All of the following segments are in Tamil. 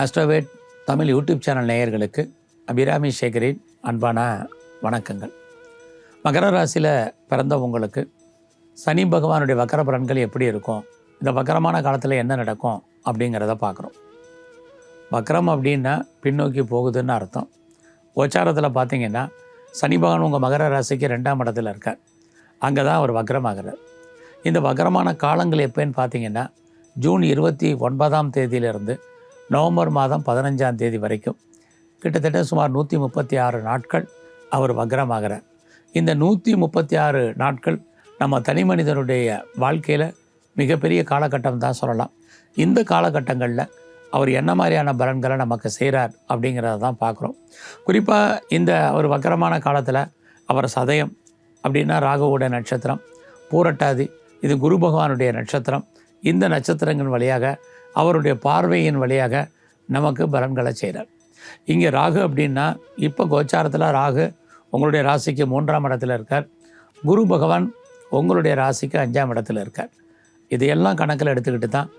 ஆஸ்ட்ரோவேட் தமிழ் யூடியூப் சேனல் நேயர்களுக்கு அபிராமி சேகரின் அன்பான வணக்கங்கள். மகர ராசியில் பிறந்தவங்களுக்கு சனி பகவானுடைய வக்கர பலன்கள் எப்படி இருக்கும்? இந்த வக்கரமான காலத்தில் என்ன நடக்கும்? அப்படிங்கிறத பார்க்குறோம். வக்கரம் அப்படின்னா பின்னோக்கி போகுதுன்னு அர்த்தம். கோச்சாரத்தில் பார்த்தீங்கன்னா சனி பகவான் உங்கள் மகர ராசிக்கு ரெண்டாம் இடத்துல இருக்கார். அங்கே தான் அவர் வக்கரமாகிறார். இந்த வக்கரமான காலங்கள் எப்போன்னு பார்த்தீங்கன்னா ஜூன் இருபத்தி ஒன்பதாம் தேதியிலிருந்து நவம்பர் மாதம் பதினஞ்சாம் தேதி வரைக்கும் கிட்டத்தட்ட சுமார் நூற்றி முப்பத்தி ஆறு நாட்கள் அவர் வக்ரமாகிறார். இந்த நூற்றி முப்பத்தி ஆறு நாட்கள் நம்ம தனி மனிதனுடைய வாழ்க்கையில் மிகப்பெரிய காலகட்டம் தான் சொல்லலாம். இந்த காலகட்டங்களில் அவர் என்ன மாதிரியான பலன்களை நமக்கு செய்கிறார் அப்படிங்கிறத தான் பார்க்குறோம். குறிப்பாக இந்த அவர் வக்கரமான காலத்தில் அவர் சதயம் அப்படின்னா ராகுவோட நட்சத்திரம் பூரட்டாதி இது குரு பகவானுடைய நட்சத்திரம். இந்த நட்சத்திரங்கள் வழியாக அவருடைய பார்வையின் வழியாக நமக்கு பலன்களை செய்கிறார் இங்கே ராகு அப்படின்னா இப்போ கோச்சாரத்தில் ராகு உங்களுடைய ராசிக்கு மூன்றாம் இடத்துல இருக்கார். குரு பகவான் உங்களுடைய ராசிக்கு அஞ்சாம் இடத்துல இருக்கார். இதையெல்லாம் கணக்கில் எடுத்துக்கிட்டு தான்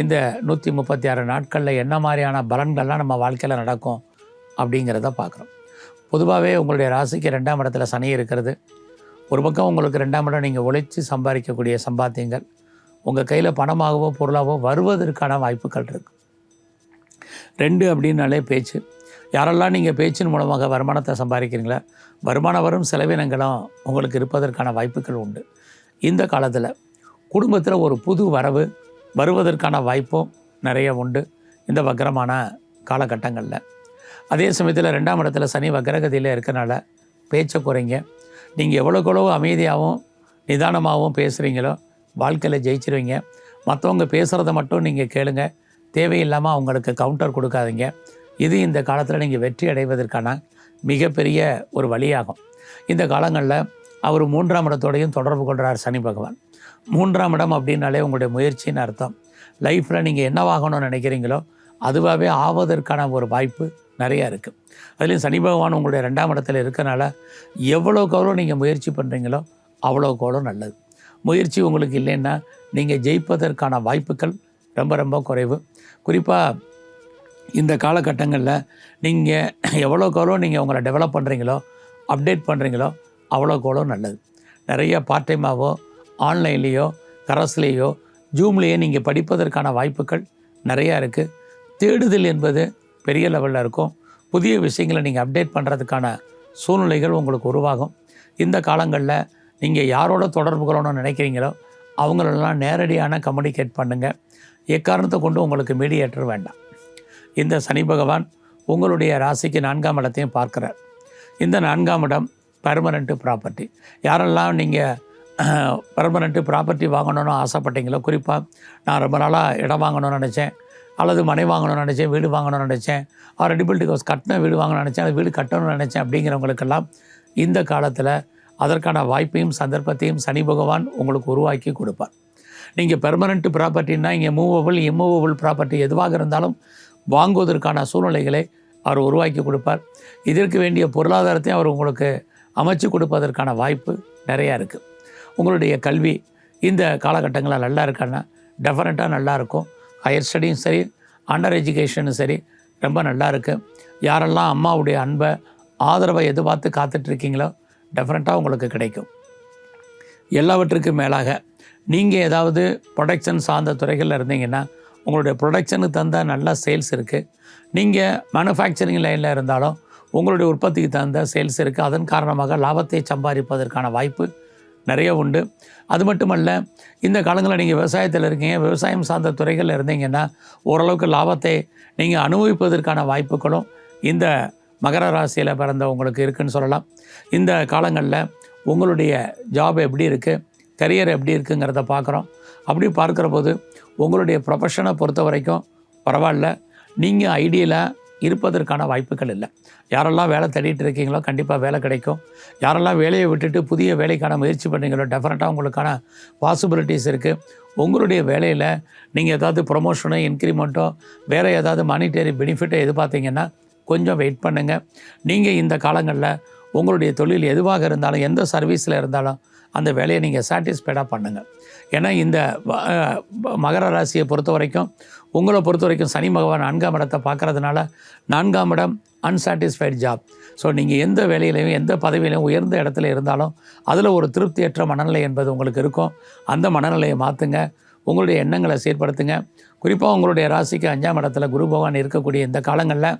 இந்த நூற்றி முப்பத்தி ஆறு நாட்களில் என்ன மாதிரியான பலன்கள்லாம் நம்ம வாழ்க்கையில் நடக்கும் அப்படிங்கிறத பார்க்குறோம். பொதுவாகவே உங்களுடைய ராசிக்கு ரெண்டாம் இடத்துல சனி இருக்கிறது. ஒரு பக்கம் உங்களுக்கு ரெண்டாம் இடம் நீங்கள் உழைச்சி சம்பாதிக்கக்கூடிய சம்பாத்தியங்கள். உங்கள் கையில் பணமாகவோ பொருளாகவோ வருவதற்கான வாய்ப்புகள் இருக்குது ரெண்டு அப்படின்னாலே பேச்சு. யாரெல்லாம் நீங்கள் பேச்சின் மூலமாக வருமானத்தை சம்பாதிக்கிறீங்களோ வருமானம் வரும் செலவினங்களும் உங்களுக்கு இருப்பதற்கான வாய்ப்புகள் உண்டு. இந்த காலத்தில் குடும்பத்தில் ஒரு புது வரவு வருவதற்கான வாய்ப்பும் நிறைய உண்டு இந்த வக்கரமான காலகட்டங்களில். அதே சமயத்தில் ரெண்டாம் இடத்துல சனி வக்கரகதியில் இருக்கிறனால பேச்சை குறைங்க. நீங்கள் எவ்வளோக்கு எவ்வளோ அமைதியாகவும் நிதானமாகவும் பேசுகிறீங்களோ வாழ்க்கையில் ஜெயிச்சிருவீங்க. மற்றவங்க பேசுகிறத மட்டும் நீங்கள் கேளுங்க. தேவையில்லாமல் அவங்களுக்கு கவுண்டர் கொடுக்காதீங்க. இது இந்த காலத்தில் நீங்கள் வெற்றி அடைவதற்கான மிகப்பெரிய ஒரு வழியாகும். இந்த காலங்களில் அவர் மூன்றாம் இடத்தோடையும் தொடர்பு கொள்கிறார் சனி பகவான். மூன்றாம் இடம் அப்படின்னாலே உங்களுடைய முயற்சின்னு அர்த்தம். லைஃப்பில் நீங்கள் என்னவாகணும்னு நினைக்கிறீங்களோ அதுவாகவே ஆவதற்கான ஒரு வாய்ப்பு நிறையா இருக்குது அதுலேயும் சனி பகவான் உங்களுடைய ரெண்டாம் இடத்துல இருக்கனால எவ்வளோக்கு எவ்வளோ நீங்கள் முயற்சி பண்ணுறீங்களோ அவ்வளோக்கு அவ்வளோ நல்லது. முயற்சி உங்களுக்கு இல்லைன்னா நீங்கள் ஜெயிப்பதற்கான வாய்ப்புகள் ரொம்ப ரொம்ப குறைவு. குறிப்பாக இந்த காலகட்டங்களில் நீங்கள் எவ்வளோக்கு எவ்வளோ நீங்கள் உங்களை டெவலப் பண்ணுறீங்களோ அப்டேட் பண்ணுறீங்களோ அவ்வளோக்கு அவ்வளோ நல்லது. நிறைய பார்ட் டைமாவோ ஆன்லைன்லேயோ கரஸ்லேயோ ஜூம்லேயோ நீங்கள் படிப்பதற்கான வாய்ப்புகள் நிறையா இருக்குது தேடுதல் என்பது பெரிய லெவலில் இருக்கும். புதிய விஷயங்களை நீங்கள் அப்டேட் பண்ணுறதுக்கான சூழ்நிலைகள் உங்களுக்கு உருவாகும். இந்த காலங்களில் நீங்கள் யாரோட தொடர்பு கொள்ளணும்னு நினைக்கிறீங்களோ அவங்களெல்லாம் நேரடியான கம்யூனிகேட் பண்ணுங்கள் எக்காரணத்தை கொண்டு உங்களுக்கு மீடியேட்டர் வேண்டாம். இந்த சனி பகவான் உங்களுடைய ராசிக்கு நான்காம் இடத்தையும் பார்க்குறார். இந்த நான்காம் இடம் பர்மனண்ட்டு ப்ராப்பர்ட்டி யாரெல்லாம் நீங்கள் பர்மனண்ட்டு ப்ராப்பர்ட்டி வாங்கணும்னு ஆசைப்பட்டீங்களோ குறிப்பாக நான் ரொம்ப நாளாக இடம் வாங்கணும்னு நினச்சேன் அல்லது மனை வாங்கணும்னு நினச்சேன் வீடு வாங்கணும்னு நினச்சேன் ரெடிபிலிட்டி ஹவுஸ் கட்டின வீடு வாங்கணும்னு நினச்சேன் அது வீடு கட்டணும்னு நினச்சேன் அப்படிங்கிறவங்களுக்கெல்லாம் இந்த காலத்தில் அதற்கான வாய்ப்பையும் சந்தர்ப்பத்தையும் சனி பகவான் உங்களுக்கு உருவாக்கி கொடுப்பார். நீங்கள் பெர்மனண்ட் ப்ராப்பர்ட்டின்னா இங்கே மூவபிள் இம்மூவபிள் ப்ராப்பர்ட்டி எதுவாக இருந்தாலும் வாங்குவதற்கான சூழ்நிலைகளை அவர் உருவாக்கி கொடுப்பார். இதற்கு வேண்டிய பொருளாதாரத்தையும் அவர் உங்களுக்கு அமைச்சு கொடுப்பதற்கான வாய்ப்பு நிறையா இருக்குது உங்களுடைய கல்வி இந்த காலகட்டங்களில் நல்லா இருக்கான்னா டெஃபினட்டாக நல்லாயிருக்கும் ஹையர் ஸ்டடியும் சரி அண்டர் எஜுகேஷனும் சரி ரொம்ப நல்லா இருக்குது யாரெல்லாம் அம்மாவுடைய அன்பை ஆதரவை எதிர்பார்த்து காத்துட்ருக்கீங்களோ டெஃபரெண்ட்டாக உங்களுக்கு கிடைக்கும். எல்லாவற்றுக்கும் மேலாக நீங்கள் ஏதாவது ப்ரொடக்ஷன் சார்ந்த துறைகளில் இருந்தீங்கன்னா உங்களுடைய ப்ரொடக்ஷனுக்கு தகுந்த நல்ல சேல்ஸ் இருக்குது நீங்கள் மேனுஃபேக்சரிங் லைனில் இருந்தாலும் உங்களுடைய உற்பத்திக்கு தகுந்த சேல்ஸ் இருக்குது அதன் காரணமாக லாபத்தை சம்பாதிப்பதற்கான வாய்ப்பு நிறைய உண்டு. அது மட்டுமல்ல இந்த காலங்களில் நீங்கள் விவசாயத்தில் இருக்கீங்க விவசாயம் சார்ந்த துறைகளில் இருந்தீங்கன்னா ஓரளவுக்கு லாபத்தை நீங்கள் அனுபவிப்பதற்கான வாய்ப்புகளும் இந்த மகர ராசியில் பிறந்தவங்களுக்கு இருக்குன்னு சொல்லலாம். இந்த காலங்களில் உங்களுடைய ஜாப் எப்படி இருக்குது கரியர் எப்படி இருக்குங்கிறத பார்க்குறோம். அப்படி பார்க்குற போது உங்களுடைய ப்ரொஃபஷனை பொறுத்த வரைக்கும் பரவாயில்ல. நீங்கள் ஐடியலாக இருப்பதற்கான வாய்ப்புகள் இல்லை. யாரெல்லாம் வேலை தேடிட்டு இருக்கீங்களோ கண்டிப்பாக வேலை கிடைக்கும். யாரெல்லாம் வேலையை விட்டுட்டு புதிய வேலைக்கான முயற்சி பண்ணுறீங்களோ டெஃபினட்டாக உங்களுக்கான பாசிபிலிட்டிஸ் இருக்குது உங்களுடைய வேலையில் நீங்கள் ஏதாவது ப்ரொமோஷனோ இன்க்ரிமெண்ட்டோ வேறு ஏதாவது மானிட்டரி பெனிஃபிட்டோ எதிர்பார்த்தீங்கன்னா கொஞ்சம் வெயிட் பண்ணுங்கள் நீங்கள் இந்த காலங்களில் உங்களுடைய தொழில் எதுவாக இருந்தாலும் எந்த சர்வீஸில் இருந்தாலும் அந்த வேலையை நீங்கள் சாட்டிஸ்ஃபைடாக பண்ணுங்கள் ஏன்னா இந்த வ- மகர ராசியை பொறுத்த வரைக்கும் உங்களை பொறுத்த வரைக்கும் சனி பகவான் நான்காம் இடத்தை பார்க்கறதுனால நான்காம் இடம் அன்சாட்டிஸ்ஃபைடு ஜாப் ஸோ நீங்கள் எந்த வேலையிலையும் எந்த பதவியிலையும் உயர்ந்த இடத்துல இருந்தாலும் அதில் ஒரு திருப்தியற்ற மனநிலை என்பது உங்களுக்கு இருக்கும். அந்த மனநிலையை மாற்றுங்க உங்களுடைய எண்ணங்களை சீர்படுத்துங்க குறிப்பாக உங்களுடைய ராசிக்கு அஞ்சாம் இடத்துல குரு பகவான் இருக்கக்கூடிய இந்த காலங்களில்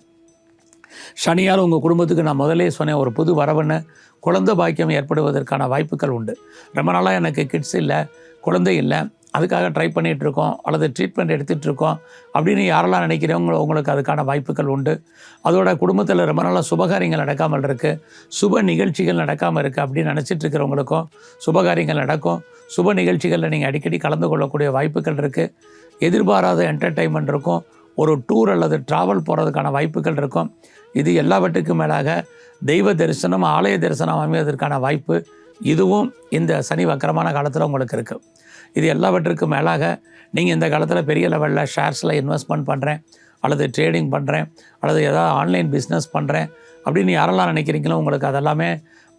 சனியால் உங்கள் குடும்பத்துக்கு நான் முதலே சொன்னேன் ஒரு புது வரவுன்னு. குழந்தை பாக்கியம் ஏற்படுவதற்கான வாய்ப்புகள் உண்டு. ரொம்ப நாளாக எனக்கு கிட்ஸ் இல்லை குழந்தை இல்லை. அதுக்காக ட்ரை பண்ணிகிட்டு இருக்கோம் அல்லது ட்ரீட்மெண்ட் எடுத்துகிட்டு இருக்கோம் அப்படின்னு யாரெல்லாம் நினைக்கிறவங்க உங்களுக்கு அதுக்கான வாய்ப்புகள் உண்டு. அதோட குடும்பத்தில் ரொம்ப நாளாக சுபகாரியங்கள் நடக்காமல் இருக்குது சுப நிகழ்ச்சிகள் நடக்காமல் இருக்குது அப்படின்னு நினச்சிட்டு இருக்கிறவங்களுக்கும் சுபகாரியங்கள் நடக்கும். சுப நிகழ்ச்சிகளில் நீங்கள் அடிக்கடி கலந்து கொள்ளக்கூடிய வாய்ப்புகள் இருக்குது எதிர்பாராத என்டர்டைன்மெண்ட் இருக்கும். ஒரு டூர் அல்லது ட்ராவல் போகிறதுக்கான வாய்ப்புகள் இருக்கும். இது எல்லாவற்றுக்கும் மேலாக தெய்வ தரிசனம் ஆலய தரிசனம் அமைவதற்கான வாய்ப்பு இதுவும் இந்த சனி வக்கரமான காலத்தில் உங்களுக்கு இருக்குது இது எல்லாவற்றுக்கும் மேலாக நீங்கள் இந்த காலத்தில் பெரிய லெவலில் ஷேர்ஸில் இன்வெஸ்ட்மெண்ட் பண்ணுறேன் அல்லது ட்ரேடிங் பண்ணுறேன் அல்லது ஏதாவது ஆன்லைன் பிஸ்னஸ் பண்ணுறேன் அப்படின்னு யாரெல்லாம் நினைக்கிறீங்களோ உங்களுக்கு அதெல்லாமே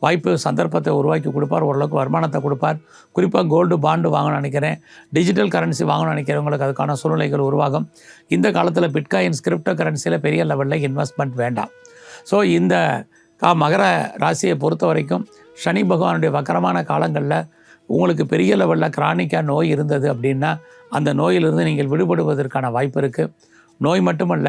வாய்ப்பு சந்தர்ப்பத்தை உருவாக்கி கொடுப்பார் ஓரளவுக்கு வருமானத்தை கொடுப்பார். குறிப்பாக கோல்டு பாண்டு வாங்கணும்னு நினைக்கிறேன். டிஜிட்டல் கரன்சி வாங்கணும்னு நினைக்கிறவங்களுக்கு அதுக்கான சூழ்நிலைகள் உருவாகும். இந்த காலத்தில் பிட்காயின் கிரிப்டோ கரன்சியில் பெரிய லெவலில் இன்வெஸ்ட்மெண்ட் வேண்டாம். ஸோ இந்த கா மகர ராசியை பொறுத்த வரைக்கும் சனி பகவானுடைய வக்கரமான காலங்களில் உங்களுக்கு பெரிய லெவலில் கிரானிக்காக நோய் இருந்தது அப்படின்னா அந்த நோயிலிருந்து நீங்கள் விடுபடுவதற்கான வாய்ப்பு இருக்குது நோய் மட்டுமல்ல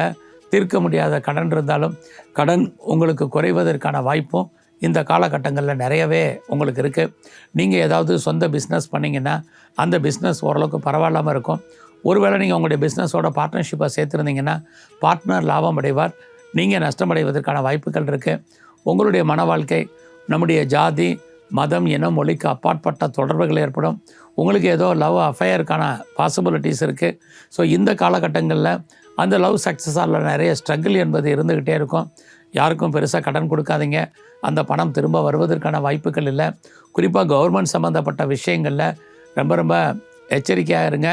தீர்க்க முடியாத கடன் இருந்தாலும் கடன் உங்களுக்கு குறைவதற்கான வாய்ப்பும் இந்த காலகட்டங்களில் நிறையவே உங்களுக்கு இருக்குது நீங்கள் ஏதாவது சொந்த பிஸ்னஸ் பண்ணிங்கன்னா அந்த பிஸ்னஸ் ஓரளவுக்கு பரவாயில்லாமல் இருக்கும். ஒருவேளை நீங்கள் உங்களுடைய பிஸ்னஸோட பார்ட்னர்ஷிப்பை சேர்த்துருந்தீங்கன்னா பார்ட்னர் லாபம் அடைவார். நீங்கள் நஷ்டமடைவதற்கான வாய்ப்புகள் இருக்குது உங்களுடைய மன வாழ்க்கை நம்முடைய ஜாதி மதம் இனம் மொழிக்கு அப்பாற்பட்ட தொடர்புகள் ஏற்படும். உங்களுக்கு ஏதோ லவ் அஃபையருக்கான பாசிபிலிட்டிஸ் இருக்குது ஸோ இந்த காலகட்டங்களில் அந்த லவ் சக்ஸஸ் ஆகல நிறைய ஸ்ட்ரகிள் என்பது இருந்துக்கிட்டே இருக்கும். யாருக்கும் பெருசாக கடன் கொடுக்காதீங்க. அந்த பணம் திரும்ப வருவதற்கான வாய்ப்புகள் இல்லை. குறிப்பாக கவர்மெண்ட் சம்மந்தப்பட்ட விஷயங்களில் ரொம்ப ரொம்ப எச்சரிக்கையாக இருங்க.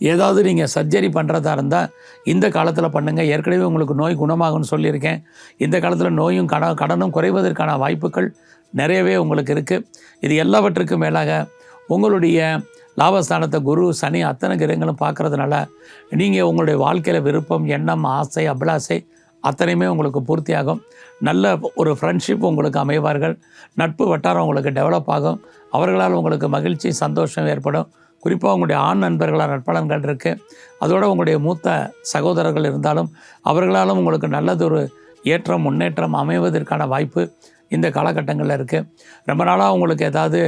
ஏதாவது நீங்கள் சர்ஜரி பண்ணுறதா இருந்தால் இந்த காலத்தில் பண்ணுங்கள் ஏற்கனவே உங்களுக்கு நோய் குணமாகும்னு சொல்லியிருக்கேன். இந்த காலத்தில் நோயும் கட கடனும் குறைவதற்கான வாய்ப்புகள் நிறையவே உங்களுக்கு இருக்குது இது எல்லாவற்றுக்கும் மேலாக உங்களுடைய லாபஸ்தானத்தை குரு சனி அத்தனை கிரகங்களும் பார்க்கறதுனால நீங்கள் உங்களுடைய வாழ்க்கையில் விருப்பம் எண்ணம் ஆசை அபிலாசை அத்தனையுமே உங்களுக்கு பூர்த்தியாகும். நல்ல ஒரு ஃப்ரெண்ட்ஷிப் உங்களுக்கு அமைவார்கள். நட்பு வட்டாரம் உங்களுக்கு டெவலப் ஆகும். அவர்களால் உங்களுக்கு மகிழ்ச்சி சந்தோஷம் ஏற்படும். குறிப்பாக உங்களுடைய ஆண் நண்பர்களால் நட்பலன்கள் இருக்குது அதோட உங்களுடைய மூத்த சகோதரர்கள் இருந்தாலும் அவர்களாலும் உங்களுக்கு நல்லதொரு ஏற்றம் முன்னேற்றம் அமைவதற்கான வாய்ப்பு இந்த காலகட்டங்களில் இருக்குது ரொம்ப நாளாக உங்களுக்கு ஏதாவது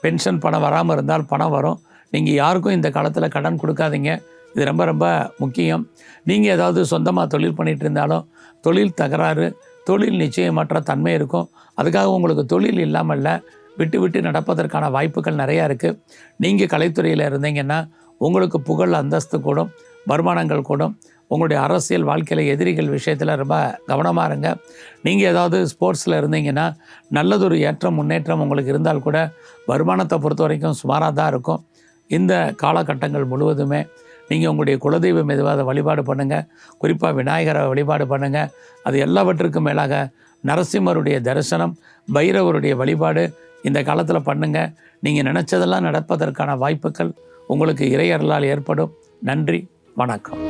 பென்ஷன் பணம் வராமல் இருந்தால் பணம் வரும். நீங்கள் யாருக்கும் இந்த காலத்தில் கடன் கொடுக்காதீங்க. இது ரொம்ப ரொம்ப முக்கியம். நீங்கள் ஏதாவது சொந்தமாக தொழில் பண்ணிகிட்டு இருந்தாலும் தொழில் தகராறு தொழில் நிச்சயமற்ற தன்மை இருக்கும். அதுக்காக உங்களுக்கு தொழில் இல்லாமல் இல்லை விட்டு விட்டு நடப்பதற்கான வாய்ப்புகள் நிறையா இருக்குது நீங்கள் கலைத்துறையில் இருந்தீங்கன்னா உங்களுக்கு புகழ் அந்தஸ்து கூடும் வருமானங்கள் கூடும். உங்களுடைய அரசியல் வாழ்க்கையில் எதிரிகள் விஷயத்தில் ரொம்ப கவனமாக இருங்க. நீங்கள் ஏதாவது ஸ்போர்ட்ஸில் இருந்தீங்கன்னா நல்லதொரு ஏற்றம் முன்னேற்றம் உங்களுக்கு இருந்தால் கூட வருமானத்தை பொறுத்த வரைக்கும் சுமாராக தான் இருக்கும். இந்த காலகட்டங்கள் முழுவதுமே நீங்கள் உங்களுடைய குலதெய்வம் எதுவாக அதை வழிபாடு பண்ணுங்கள் குறிப்பாக விநாயகரை வழிபாடு பண்ணுங்கள் அது எல்லாவற்றுக்கும் மேலாக நரசிம்மருடைய தரிசனம் பைரவருடைய வழிபாடு இந்த காலத்தில் பண்ணுங்கள் நீங்கள் நினச்சதெல்லாம் நடப்பதற்கான வாய்ப்புகள் உங்களுக்கு இறையறலால் ஏற்படும். நன்றி வணக்கம்.